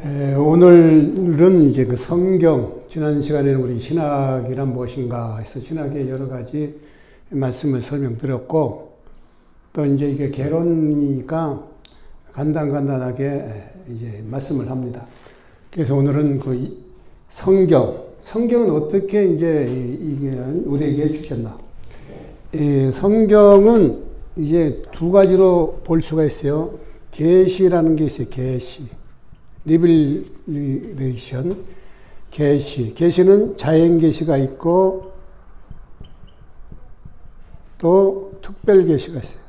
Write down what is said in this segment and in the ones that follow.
에, 오늘은 이제 그 성경, 지난 시간에는 우리 신학이란 무엇인가 해서 신학의 여러 가지 말씀을 설명드렸고, 또 이제 이게 개론이니까 간단간단하게 이제 말씀을 합니다. 그래서 오늘은 그 이- 성경, 성경은 어떻게 이제 이- 이게 우리에게 주셨나? 이 성경은 이제 두 가지로 볼 수가 있어요. 계시라는 게 있어요. 계시. 리빌레이션. 계시. 계시는 자연 계시가 있고 또 특별 계시가 있어요.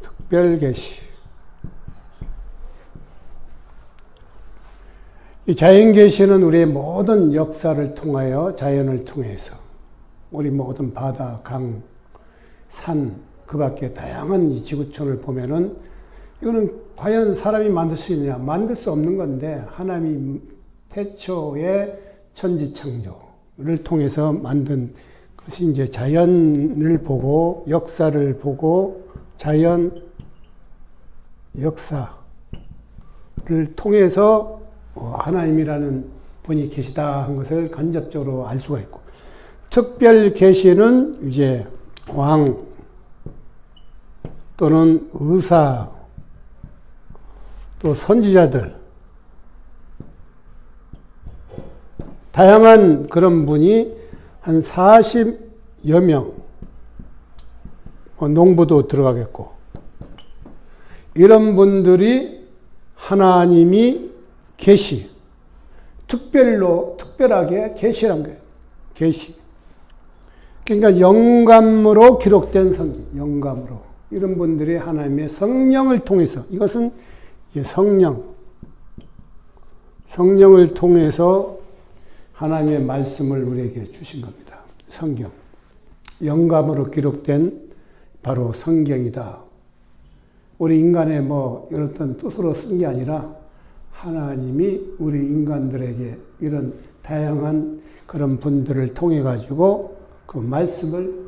특별 계시. 이 자연 계시는 우리의 모든 역사를 통하여 자연을 통해서 우리 모든 바다, 강, 산, 그 밖에 다양한 이 지구촌을 보면은 이거는 과연 사람이 만들 수 있느냐? 만들 수 없는 건데 하나님이 태초의 천지 창조를 통해서 만든 것이 이제 자연을 보고 역사를 보고 자연 역사를 통해서 어, 하나님이라는 분이 계시다 한 것을 간접적으로 알 수가 있고 특별 계시는 이제 왕 또는 의사 또 선지자들 다양한 그런 분이 한 40여 명뭐 농부도 들어가겠고 이런 분들이 하나님이 계시 특별로 특별하게 계시란 거예요. 계시. 그러니까 영감으로 기록된 성경, 영감으로. 이런 분들이 하나님의 성령을 통해서, 이것은 성령, 성령을 통해서 하나님의 말씀을 우리에게 주신 겁니다. 성경. 영감으로 기록된 바로 성경이다. 우리 인간의 뭐 어떤 뜻으로 쓴 게 아니라 하나님이 우리 인간들에게 이런 다양한 그런 분들을 통해 가지고 그 말씀을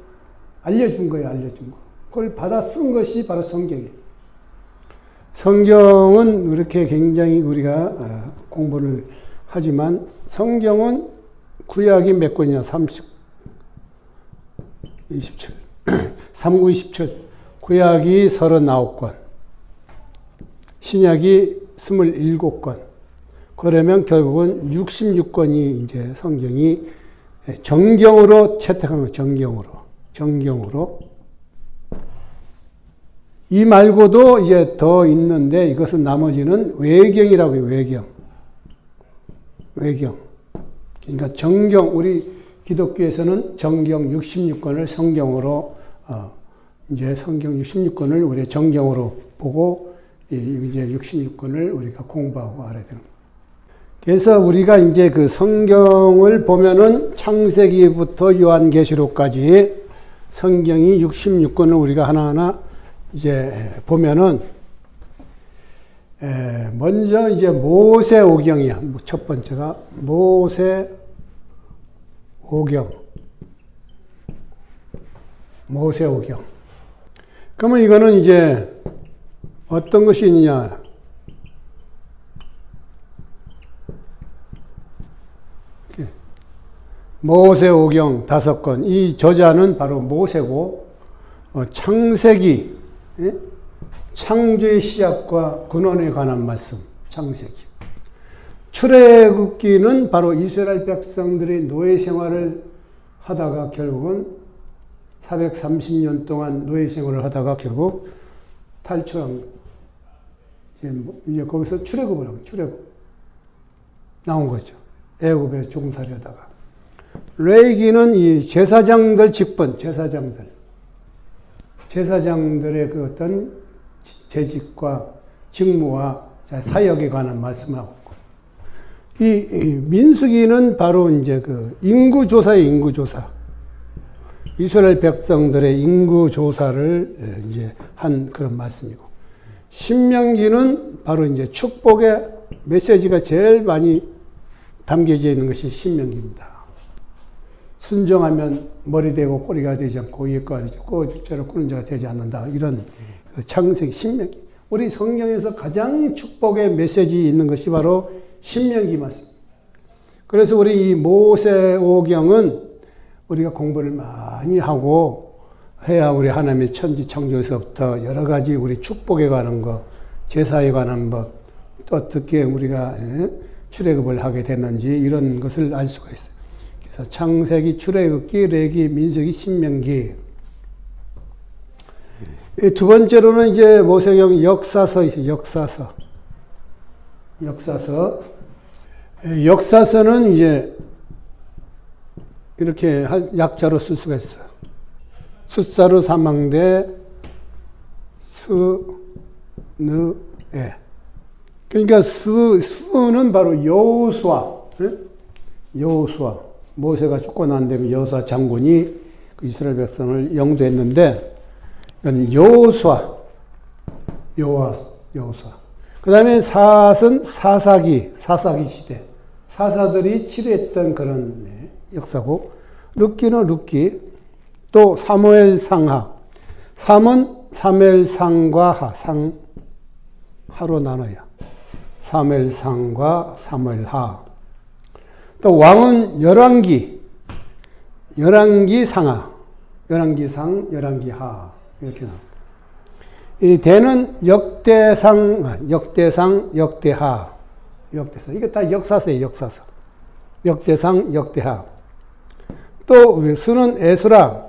알려준 거예요, 알려준 거. 그걸 받아 쓴 것이 바로 성경이에요. 성경은 이렇게 굉장히 우리가 어, 공부를 하지만 성경은 구약이 몇 권이냐? 30, 27. 39, 27. 구약이 39권. 신약이 27권. 그러면 결국은 66권이 이제 성경이 정경으로 채택한 거, 정경으로. 정경으로. 이 말고도 이제 더 있는데 이것은 나머지는 외경이라고 해요, 외경. 외경. 그러니까 정경, 우리 기독교에서는 정경 66권을 성경으로, 어, 이제 성경 66권을 우리 정경으로 보고 이제 66권을 우리가 공부하고 알아야 되는 거예요. 그래서 우리가 이제 그 성경을 보면은 창세기부터 요한계시록까지 성경이 66권을 우리가 하나하나 이제 보면은 먼저 이제 모세 오경이야. 첫 번째가 모세 오경. 모세 오경. 그러면 이거는 이제 어떤 것이 있느냐? 모세 오경 다섯 건. 이 저자는 바로 모세고, 어, 창세기, 예? 창조의 시작과 근원에 관한 말씀, 창세기. 출애굽기는 바로 이스라엘 백성들이 노예 생활을 하다가 결국은 430년 동안 노예 생활을 하다가 결국 탈출한. 이제, 뭐, 거기서 출애굽을 하고 출애굽 나온 거죠. 애굽에 종살이하다가 레이기는 이 제사장들 직분, 제사장들, 제사장들의 그 어떤 재직과 직무와 사역에 관한 말씀을 하고 있고, 이, 이 민수기는 바로 이제 그 인구 조사의 인구 조사. 이스라엘 백성들의 인구 조사를 이제 한 그런 말씀이고, 신명기는 바로 이제 축복의 메시지가 제일 많이 담겨져 있는 것이 신명기입니다. 순종하면 머리 되고 꼬리가 되지 않고 위에 거가 되지 꼬주자로 꾸는 자가 되지 않는다. 이런 그 창세기 신명기 우리 성경에서 가장 축복의 메시지 있는 것이 바로 신명기 말씀. 그래서 우리 이 모세오경은 우리가 공부를 많이 하고 해야 우리 하나님의 천지 창조에서부터 여러 가지 우리 축복에 관한 것, 제사에 관한 것, 또 어떻게 우리가 예, 출애굽을 하게 됐는지 이런 것을 알 수가 있어요. 그래서 창세기, 출애굽기, 레기, 민수기, 신명기. 이두 번째로는 이제 모세경 역사서 있어요. 역사서. 역사서. 예, 역사서는 이제 이렇게 할- 약자로 쓸 수가 있어요. 숫자로 사망대 수, 느, 에. 그러니까 수, 수는 바로 여호수아. 예? 여호수아. 모세가 죽고 난 다음에 여호수아 장군이 그 이스라엘 백성을 영도했는데 여호수아. 여호와 여호수아. 그 다음에 사은 사사기, 사사기 시대. 사사들이 치료했던 그런 네, 역사고 룻기는 룻기. 또 사무엘 상하. 삼은 사무엘 상과 하, 상 하로 나눠요. 사무엘 상과 사무엘 하. 또 왕은 열왕기, 열왕기 상하, 열왕기 상, 열왕기 하 이렇게 나옵니다. 이 대는 역대상, 아, 역대상, 역대하, 역대상. 이게 다 역사서예요, 역사서. 역대상, 역대하. 또 수는 에스라,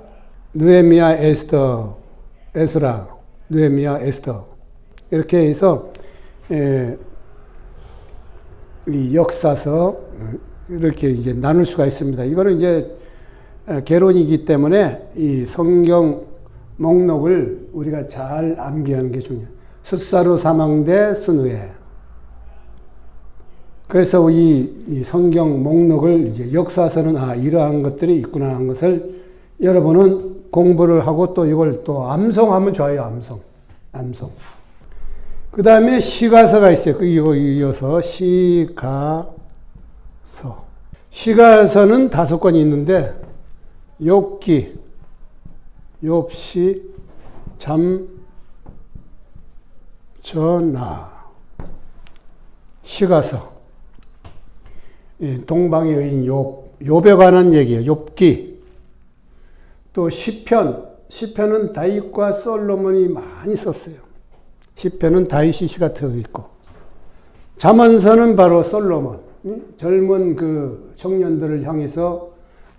느헤미야, 에스더, 에스라, 느헤미야, 에스더. 이렇게 해서 에, 이 역사서 이렇게 이제 나눌 수가 있습니다. 이거는 이제 개론이기 때문에 이 성경 목록을 우리가 잘 암기하는 게 중요해요. 숫사로 사망대 순후에. 그래서 이, 이 성경 목록을 이제 역사서는 아, 이러한 것들이 있구나 하는 것을 여러분은 공부를 하고 또 이걸 또 암송하면 좋아요, 암송. 암송. 그 다음에 시가서가 있어요. 그 이거 이어서 시가서. 시가서는 다섯 권이 있는데 욥기, 욥시, 잠, 전하, 시가서. 이 동방의 여인 욥, 욥에 관한 얘기예요. 욥기. 또 시편, 시편은 다윗과 솔로몬이 많이 썼어요. 시편은 다윗이 시가 되어 있고 잠언서는 바로 솔로몬 젊은 그 청년들을 향해서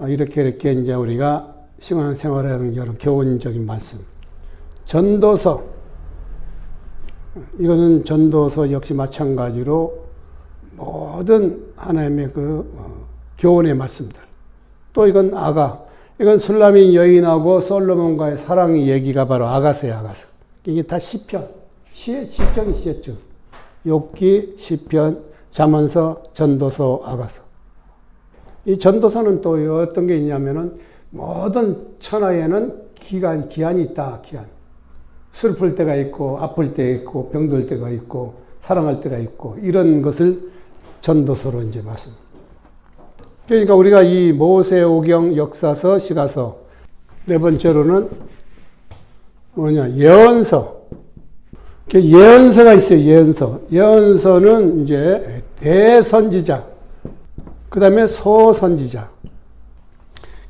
이렇게 이렇게 이제 우리가 신앙생활하는 여러 교훈적인 말씀. 전도서 이거는 전도서 역시 마찬가지로 모든 하나님의 그 어, 교훈의 말씀들. 또 이건 아가. 이건 술라민 여인하고 솔로몬과의 사랑 얘기가 바로 아가서야 아가서. 이게 다 시편. 시, 시적인 시였죠. 욥기, 시편, 잠언서, 전도서, 아가서. 이 전도서는 또 어떤 게 있냐면은 모든 천하에는 기간, 기한이 있다, 기한. 슬플 때가 있고, 아플 때 있고, 병들 때가 있고, 사랑할 때가 있고, 이런 것을 전도서로 이제 말씀. 그러니까 우리가 이 모세오경 역사서, 시가서, 네 번째로는 뭐냐, 예언서. 그 예언서가 있어요, 예언서. 예언서는 이제 대선지자, 그 다음에 소선지자.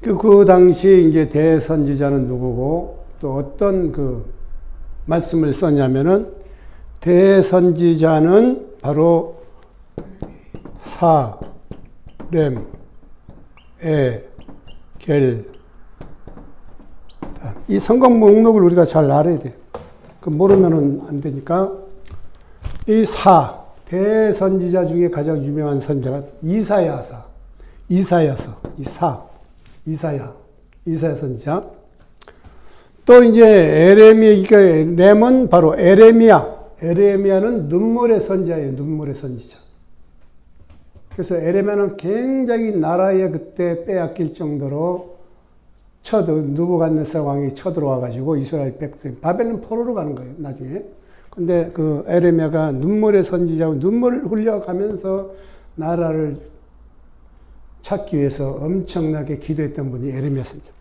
그, 그 당시 이제 대선지자는 누구고, 또 어떤 그 말씀을 썼냐면은, 대선지자는 바로 사, 렘, 에, 겔. 이 성경 목록을 우리가 잘 알아야 돼요. 그 모르면은 안 되니까 이 사 대선지자 중에 가장 유명한 선자가 이사야사, 이사야서, 이사, 이사야, 이사야 선지자. 또 이제 에레미, 그러니까 렘은 바로 에레미야. 에레미야는 눈물의 선지자예요. 눈물의 선지자. 그래서 에레미야는 굉장히 나라에 그때 빼앗길 정도로 쳐 누부갓네살 왕이 쳐들어와 가지고 이스라엘 백성 바벨론 포로로 가는 거예요 나중에. 근데 그 에레미야가 눈물의 선지자고 눈물을 흘려가면서 나라를 찾기 위해서 엄청나게 기도했던 분이 에레미야 선지자.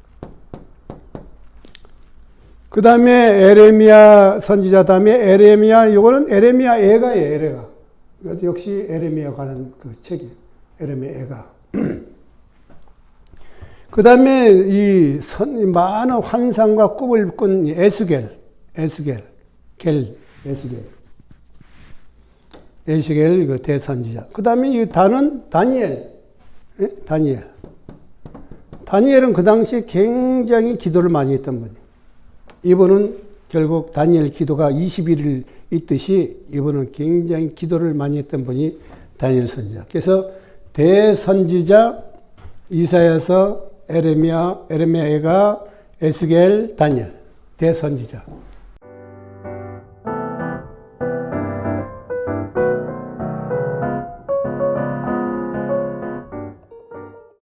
그 다음에 에레미야 선지자 다음에 에레미야 요거는 에레미야 애가예요 애가. 이것도 역시 에레미야 관한 그 책이에요 에레미야 애가. 그 다음에 이 선, 많은 환상과 꿈을 꾼 에스겔 에스겔 겔 에스겔 에스겔 그 대선지자 그 다음에 이 단은 다니엘 예? 다니엘 다니엘은 그 당시에 굉장히 기도를 많이 했던 분이에요 이분은 결국 다니엘 기도가 21일 있듯이 이분은 굉장히 기도를 많이 했던 분이 다니엘 선지자. 그래서 대선지자 이사야서 에레미야, 에레미야가 에스겔, 다니엘 대선지자.